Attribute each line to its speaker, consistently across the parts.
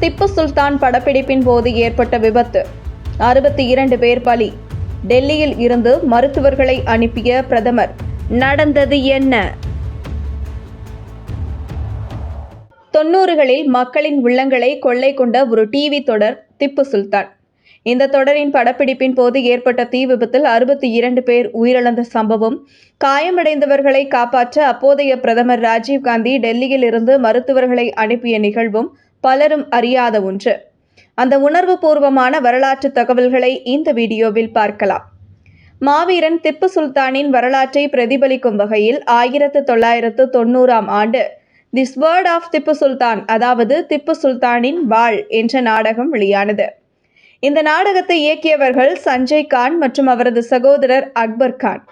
Speaker 1: திப்பு சுல்தான் படப்பிடிப்பின் போது ஏற்பட்ட விபத்து. அறுபத்தி இரண்டு பேர் பலி. டெல்லியில் இருந்து மருத்துவர்களை அனுப்பிய பிரதமர் நடந்தது என்ன? தொன்னூறுகளில் மக்களின் உள்ளங்களை கொள்ளை கொண்ட ஒரு டிவி தொடர் திப்பு சுல்தான். இந்த தொடரின் படப்பிடிப்பின் போது ஏற்பட்ட தீ விபத்தில் அறுபத்தி இரண்டு பேர் உயிரிழந்த சம்பவம் காயமடைந்தவர்களை காப்பாற்ற அப்போதைய பிரதமர் ராஜீவ்காந்தி டெல்லியில் இருந்து மருத்துவர்களை அனுப்பிய நிகழ்வும் பலரும் அறியாத ஒன்று. அந்த உணர்வு பூர்வமான வரலாற்று தகவல்களை இந்த வீடியோவில் பார்க்கலாம். மாவீரன் திப்பு சுல்தானின் வரலாற்றை பிரதிபலிக்கும் வகையில் ஆயிரத்து தொள்ளாயிரத்து தொண்ணூறாம் ஆண்டு the sword of Tipu Sultan அதாவது திப்பு சுல்தானின் வாள் என்ற நாடகம் வெளியானது. இந்த நாடகத்தை இயக்கியவர்கள் சஞ்சய் கான் மற்றும் அவரது சகோதரர் அக்பர் கான்.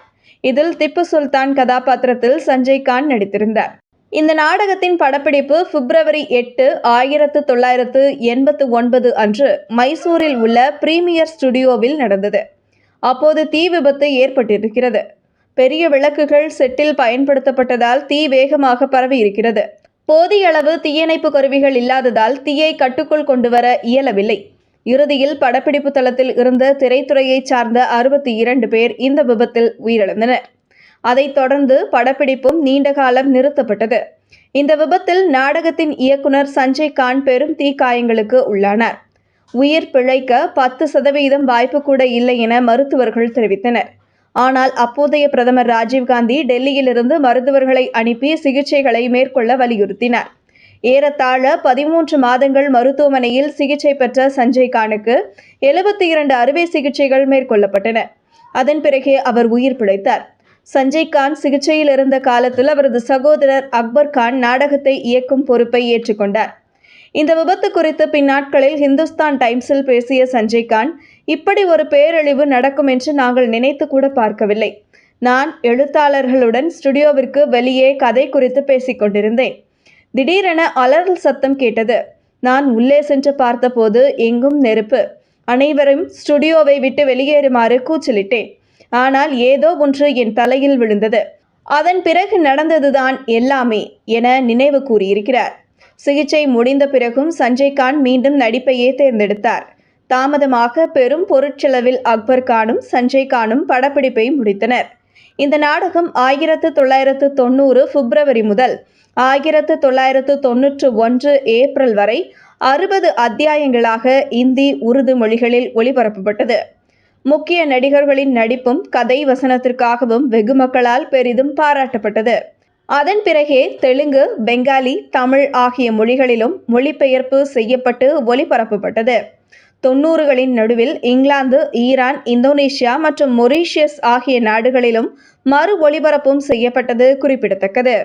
Speaker 1: இதில் திப்பு சுல்தான் கதாபாத்திரத்தில் சஞ்சய் கான் நடித்திருந்தார். இந்த நாடகத்தின் படப்பிடிப்பு பிப்ரவரி எட்டு ஆயிரத்து தொள்ளாயிரத்து எண்பத்து ஒன்பது அன்று மைசூரில் உள்ள பிரீமியர் ஸ்டுடியோவில் நடந்தது. அப்போது தீ விபத்து ஏற்பட்டிருக்கிறது. பெரிய விளக்குகள் செட்டில் பயன்படுத்தப்பட்டதால் தீ வேகமாக பரவி இருக்கிறது போதிய அளவு தீயணைப்பு கருவிகள் இல்லாததால் தீயை கட்டுக்குள் கொண்டு வர இயலவில்லை. இறுதியில் படப்பிடிப்பு தளத்தில் இருந்த திரைத்துறையைச் சார்ந்த அறுபத்தி இரண்டு பேர் இந்த விபத்தில் உயிரிழந்தனர். அதைத் தொடர்ந்து படப்பிடிப்பும் நீண்ட காலம் நிறுத்தப்பட்டது. இந்த விபத்தில் நாடகத்தின் இயக்குனர் சஞ்சய் கான் பெரும் தீக்காயங்களுக்கு உள்ளானார். உயிர் பிழைக்க பத்து சதவீதம் வாய்ப்பு கூட இல்லை என மருத்துவர்கள் தெரிவித்தனர். ஆனால் அப்போதைய பிரதமர் ராஜீவ்காந்தி டெல்லியிலிருந்து மருத்துவர்களை அனுப்பி சிகிச்சைகளை மேற்கொள்ள வலியுறுத்தினார். ஏறத்தாழ பதிமூன்று மாதங்கள் மருத்துவமனையில் சிகிச்சை பெற்ற சஞ்சய் கானுக்கு எழுபத்தி இரண்டு அறுவை சிகிச்சைகள் மேற்கொள்ளப்பட்டன. அதன் பிறகே அவர் உயிர் பிழைத்தார். சஞ்சய் கான் சிகிச்சையில் இருந்த காலத்தில் அவரது சகோதரர் அக்பர் கான் நாடகத்தை இயக்கும் பொறுப்பை ஏற்றுக்கொண்டார். இந்த விபத்து குறித்து பின்னாட்களில் ஹிந்துஸ்தான் டைம்ஸில் பேசிய சஞ்சய் கான் இப்படி ஒரு பேரழிவு நடக்கும் என்று நாங்கள் நினைத்து கூட பார்க்கவில்லை. நான் எழுத்தாளர்களுடன் ஸ்டுடியோவிற்கு வெளியே கதை குறித்து பேசிக் கொண்டிருந்தேன். திடீரென அலறல் சத்தம் கேட்டது. நான் உள்ளே சென்று பார்த்தபோது எங்கும் நெருப்பு. அனைவரும் ஸ்டுடியோவை விட்டு வெளியேறுமாறு கூச்சலிட்டேன். ஆனால் ஏதோ ஒன்று என் தலையில் விழுந்தது. அதன் பிறகு நடந்ததுதான் எல்லாமே என நினைவு கூறியிருக்கிறார். சிகிச்சை முடிந்த பிறகும் சஞ்சய் கான் மீண்டும் நடிப்பையே தேர்ந்தெடுத்தார். தாமதமாக பெரும் பொருட்செலவில் அக்பர் கானும் சஞ்சய் கானும் படப்பிடிப்பை முடித்தனர். இந்த நாடகம் ஆயிரத்து தொள்ளாயிரத்து தொண்ணூறு பிப்ரவரி முதல் ஆயிரத்து தொள்ளாயிரத்து தொன்னூற்று ஒன்று ஏப்ரல் வரை அறுபது அத்தியாயங்களாக இந்தி உருது மொழிகளில் ஒளிபரப்பப்பட்டது. முக்கிய நடிகர்களின் நடிப்பும் கதை வசனத்திற்காகவும் வெகு மக்களால் பெரிதும் பாராட்டப்பட்டது. அதன் பிறகே தெலுங்கு பெங்காலி தமிழ் ஆகிய மொழிகளிலும் மொழிபெயர்ப்பு செய்யப்பட்டு ஒளிபரப்பப்பட்டது. தொன்னூறுகளின் நடுவில் இங்கிலாந்து ஈரான் இந்தோனேஷியா மற்றும் மொரீஷியஸ் ஆகிய நாடுகளிலும் மறு ஒளிபரப்பும் செய்யப்பட்டது குறிப்பிடத்தக்கது.